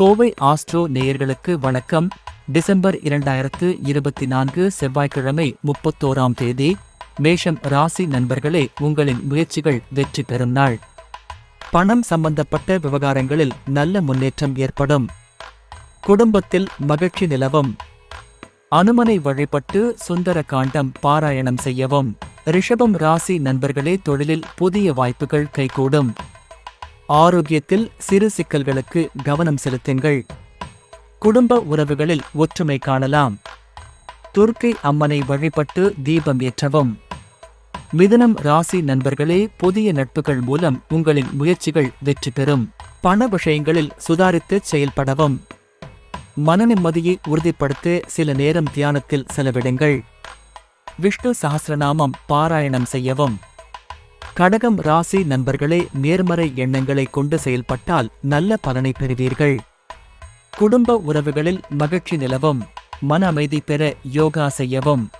Kovai astro நேயர்களுக்கு வணக்கம். December இரண்டாயிரத்து இருபத்தி நான்கு செவ்வாய்க்கிழமை முப்பத்தோராம் தேதி மேஷம் ராசி நண்பர்களே உங்களின் முயற்சிகள் வெற்றி பெறும் நாள். பணம் சம்பந்தப்பட்ட விவகாரங்களில் நல்ல முன்னேற்றம் ஏற்படும். குடும்பத்தில் மகிழ்ச்சி நிலவும். அனுமனை வழிபட்டு சுந்தர காண்டம் பாராயணம் செய்யவும். ரிஷபம் ராசி நண்பர்களே தொழிலில் புதிய வாய்ப்புகள் கைகூடும். ஆரோக்கியத்தில் சிறு சிக்கல்களுக்கு கவனம் செலுத்துங்கள். குடும்ப உறவுகளில் ஒற்றுமை காணலாம். துர்க்கை அம்மனை வழிபட்டு தீபம் ஏற்றவும். மிதனம் ராசி நண்பர்களே புதிய நட்புகள் மூலம் உங்களின் முயற்சிகள் வெற்றி பெறும். பண விஷயங்களில் சுதாரித்து செயல்படவும். மன நிம்மதியை உறுதிப்படுத்த சில நேரம் தியானத்தில் செலவிடுங்கள். விஷ்ணு சஹஸ்ரநாமம் பாராயணம் செய்யவும். கடகம் ராசி நண்பர்களே நேர்மறை எண்ணங்களை கொண்டு செயல்பட்டால் நல்ல பலனை பெறுவீர்கள். குடும்ப உறவுகளில் மகிழ்ச்சி நிலவும். மன அமைதி பெற யோகா செய்யவும்.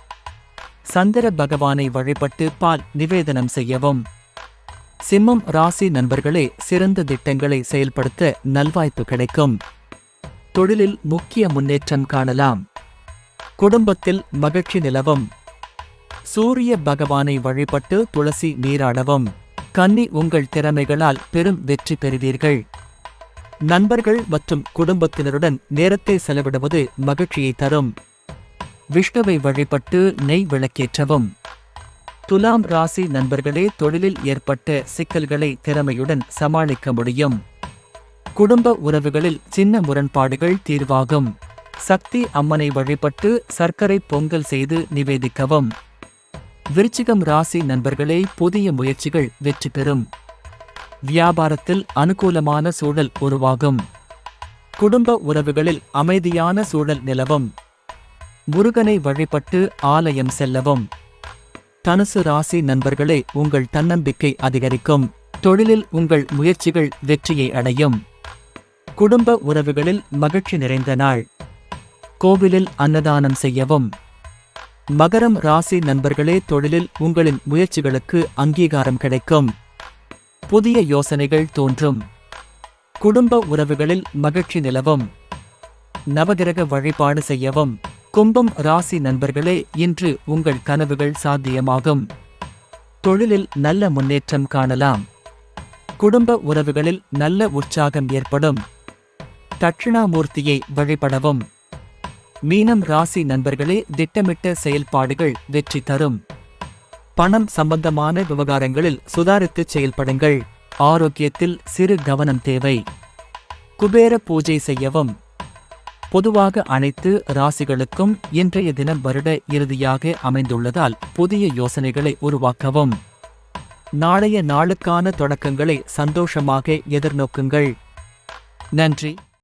சந்திர பகவானை வழிபட்டு பால் நிவேதனம் செய்யவும். சிம்மம் ராசி நண்பர்களே சிறந்த திட்டங்களை செயல்படுத்த நல்வாய்ப்பு கிடைக்கும். தொழிலில் முக்கிய முன்னேற்றம் காணலாம். குடும்பத்தில் மகிழ்ச்சி நிலவும். சூரிய பகவானை வழிபட்டு துளசி நீராடவும். கன்னி உங்கள் திறமைகளால் பெரும் வெற்றி பெறுவீர்கள். நண்பர்கள் மற்றும் குடும்பத்தினருடன் நேரத்தை செலவிடுவது மகிழ்ச்சியை தரும். விஷ்ணுவை வழிபட்டு நெய் விளக்கேற்றவும். துலாம் ராசி நண்பர்களே தொழிலில் ஏற்பட்ட சிக்கல்களை திறமையுடன் சமாளிக்க முடியும். குடும்ப உறவுகளில் சின்ன முரண்பாடுகள் தீர்வாகும். சக்தி அம்மனை வழிபட்டு சர்க்கரை பொங்கல் செய்து நிவேதிக்கவும். விருச்சிகம் ராசி நண்பர்களே புதிய முயற்சிகள் வெற்றி பெறும். வியாபாரத்தில் அனுகூலமான சூழல் உருவாகும். குடும்ப உறவுகளில் அமைதியான சூழல் நிலவும். முருகனை வழிபட்டு ஆலயம் செல்லவும். தனுசு ராசி நண்பர்களே உங்கள் தன்னம்பிக்கை அதிகரிக்கும். தொழிலில் உங்கள் முயற்சிகள் வெற்றியை அடையும். குடும்ப உறவுகளில் மகிழ்ச்சி நிறைந்த நாள். கோவிலில் அன்னதானம் செய்யவும். மகரம் ராசி நண்பர்களே தொழிலில் உங்களின் முயற்சிகளுக்கு அங்கீகாரம் கிடைக்கும். புதிய யோசனைகள் தோன்றும். குடும்ப உறவுகளில் மகிழ்ச்சி நிலவும். நவகிரக வழிபாடு செய்யவும். கும்பம் ராசி நண்பர்களே இன்று உங்கள் கனவுகள் சாத்தியமாகும். தொழிலில் நல்ல முன்னேற்றம் காணலாம். குடும்ப உறவுகளில் நல்ல உற்சாகம் ஏற்படும். தட்சிணாமூர்த்தியை வழிபடவும். மீனம் ராசி நண்பர்களே திட்டமிட்ட செயல்பாடுகள் வெற்றி தரும். பணம் சம்பந்தமான விவகாரங்களில் சுதாரித்து செயல்படுங்கள். ஆரோக்கியத்தில் சிறு கவனம் தேவை. குபேர பூஜை செய்யவும். பொதுவாக அனைத்து ராசிகளுக்கும் இன்றைய தினம் வருட இறுதியாக அமைந்துள்ளதால் புதிய யோசனைகளை உருவாக்கவும். நாளைய நாளுக்கான தொடக்கங்களை சந்தோஷமாக எதிர்நோக்குங்கள். நன்றி.